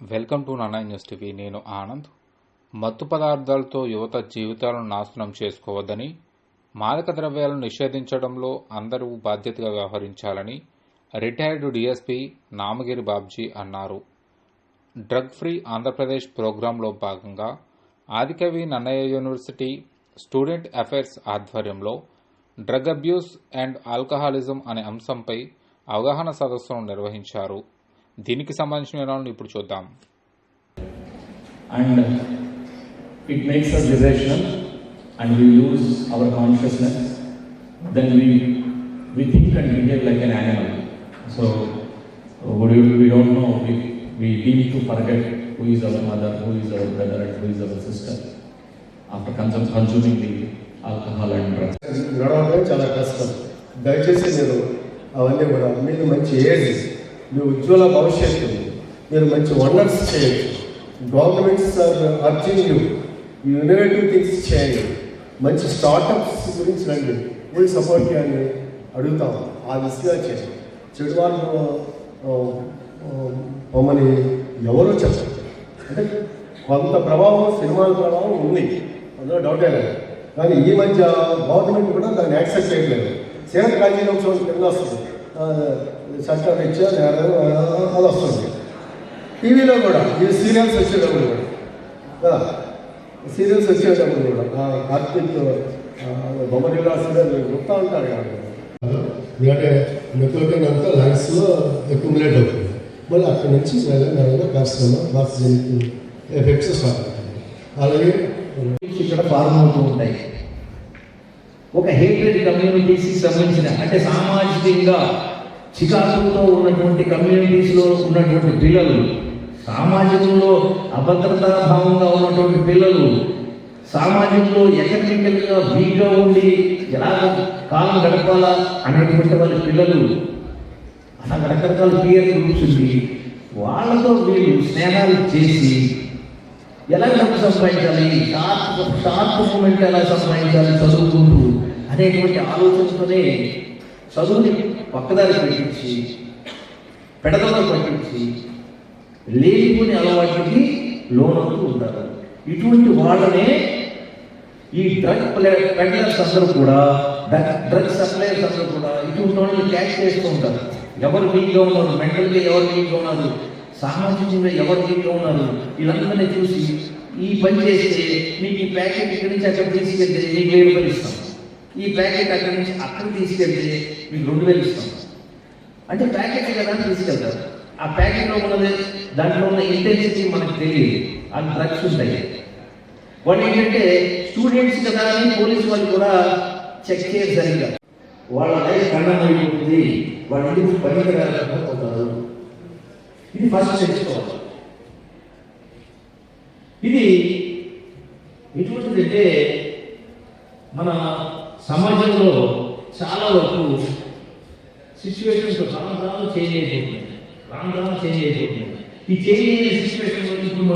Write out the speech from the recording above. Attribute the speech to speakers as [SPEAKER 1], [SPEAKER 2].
[SPEAKER 1] Welcome to Nana news TV. నేను ఆనంద్. మత్తు పదార్థాలతో యువత జీవితాలను నాశనం చేసుకోవద్దని మాదక ద్రవ్యాలను నిషేధించడంలో అందరూ బాధ్యతగా వ్యవహరించాలని రిటైర్డ్ డీఎస్పీ నామగిరి బాబ్జీ అన్నారు. డ్రగ్ ఫ్రీ ఆంధ్రప్రదేశ్ ప్రోగ్రాంలో భాగంగా Adikavi Nannaya university student affairs ఆధ్వర్యంలో డ్రగ్ అబ్యూస్ అండ్ ఆల్కహాలిజం అనే అంశంపై అవగాహన సదస్సును నిర్వహించారు. దీనికి సంబంధించిన వివరాలను ఇప్పుడు చూద్దాం.
[SPEAKER 2] And it makes us decision and we use our consciousness then we we think and behave like an animal so would you we don't know we we we to forget who is our mother who is our brother and who is our sister after consum consuming the alcohol and drugs
[SPEAKER 3] నడవడం చాలా కష్టం. దయచేసి నేను అవన్నీ కూడా మీకు మంచి age మీ ఉజ్వల భవిష్యత్తు మీరు మంచి వండర్స్ చేయొచ్చు governments are urging you innovative things చేయండి. మంచి స్టార్టప్స్ గురించి రండి. ఫుల్ సపోర్ట్ చేయండి అడుగుతాం. ఆ దిశగా చేయండి. చెడు వాళ్ళు మమ్మల్ని ఎవరో చెప్పారు. అంటే కొంత ప్రభావం సినిమాల ప్రభావం ఉంది. అందులో డౌటే లేదు. కానీ ఈ మధ్య గవర్నమెంట్ కూడా దాన్ని యాక్సెప్ట్ చేయట్లేదు. సేవ రాజ్యాంగోత్సవం కింద వస్తుంది. ఆ, చట్టం ఇచ్చా నేరం అది వస్తుంది. టీవీలో కూడా ఈ సీరియల్స్ వచ్చేటప్పుడు కూడా. కదా? సీరియల్స్ వచ్చేటప్పుడు కూడా కార్తీక్ బొమ్మడి రాసిన గుర్తా ఉంటారు కదా?
[SPEAKER 4] ఎందుకంటే మెక్లోకెన్ అంతా లంగ్స్లో అక్యుములేట్ అవుతుంది. మళ్ళీ అక్కడి నుంచి మెల్లగా మెల్లగా కార్సినోమా కార్సిజన్ ఎఫెక్ట్స్ స్టార్ట్ అవుతుంది అలాగే
[SPEAKER 5] ఇక్కడ ఫార్మ్ అవుతూ ఉంటాయి. ఒక హేటెడ్ కమ్యూనిటీస్కి సంబంధించిన అంటే సామాజికంగా చికాకులతో ఉన్నటువంటి కమ్యూనిటీస్లో ఉన్నటువంటి పిల్లలు సామాజికంలో అభద్రతా భావంగా ఉన్నటువంటి పిల్లలు సామాజికంలో ఎకనామికల్గా వీక్గా ఉండి ఎలా కాలం గడపాలా అనేటువంటి వాళ్ళ పిల్లలు అలా రకరకాల పియర్ గ్రూప్స్ ఉంది వాళ్ళతో వీళ్ళు స్నేహాలు చేసి ఎలా డబ్బు సంపాదించాలి షార్ట్ షార్ట్ మూమెంట్ ఎలా సంపాదించాలి చదువుకుంటూ అనేటువంటి ఆలోచనతోనే చదువుని పక్కదారి పెట్టించి పెడదలో పట్టించి లేనిపోని లోన్ లోనవుతూ ఉంటారు. ఇటువంటి వాళ్ళనే ఈ డ్రగ్ పెడ్లర్స్ అందరూ కూడా డ్రగ్ సప్లయర్స్ అందరూ కూడా ఇటువంటి వాళ్ళు క్యాష్ చేస్తూ ఉంటారు. ఎవరు వీక్గా ఉన్నారు మెంటల్గా ఎవరు వీక్గా ఉన్నారు సామాజికంగా ఎవరు వీక్గా ఉన్నారు వీళ్ళందరినీ చూసి ఈ పని చేస్తే మీకు ఈ ప్యాకెట్ ఇక్కడి నుంచి అక్కడ తీసుకెళ్తే మీకు వెయ్యి రూపాయలు ఇస్తాం. ఈ ప్యాకెట్ అక్కడి నుంచి అక్కడ తీసుకెళ్తే మీకు రెండు వేలు ఇస్తాం. అంటే ప్యాకెట్ కదా తీసుకెళ్తారు ఆ ప్యాకెట్లో ఉన్నది దాంట్లో ఉన్న ఇంటెన్సిటీ మనకు తెలియదు. ఆ డ్రగ్స్ ఉంటాయి. వాళ్ళు ఏంటంటే స్టూడెంట్స్ కదా అని పోలీసు వాళ్ళు కూడా చెక్ చేయరు సరిగ్గా. వాళ్ళ లైఫ్ ఖండం అయిపోతుంది. వాళ్ళ ఇంటికి పనికిరాకపోతారు ఇది ఫస్ట్ తెలుసుకోవాలి. ఇది ఎటువంటిదంటే మన సమాజంలో చాలా వరకు సిచ్యువేషన్స్ రాను రాను చేంజ్ అయిపోయింది. రాను రాను చేంజ్ అయిపోతుంది ఈ చేంజ్ అయిన సిచ్యువేషన్ ఇప్పుడు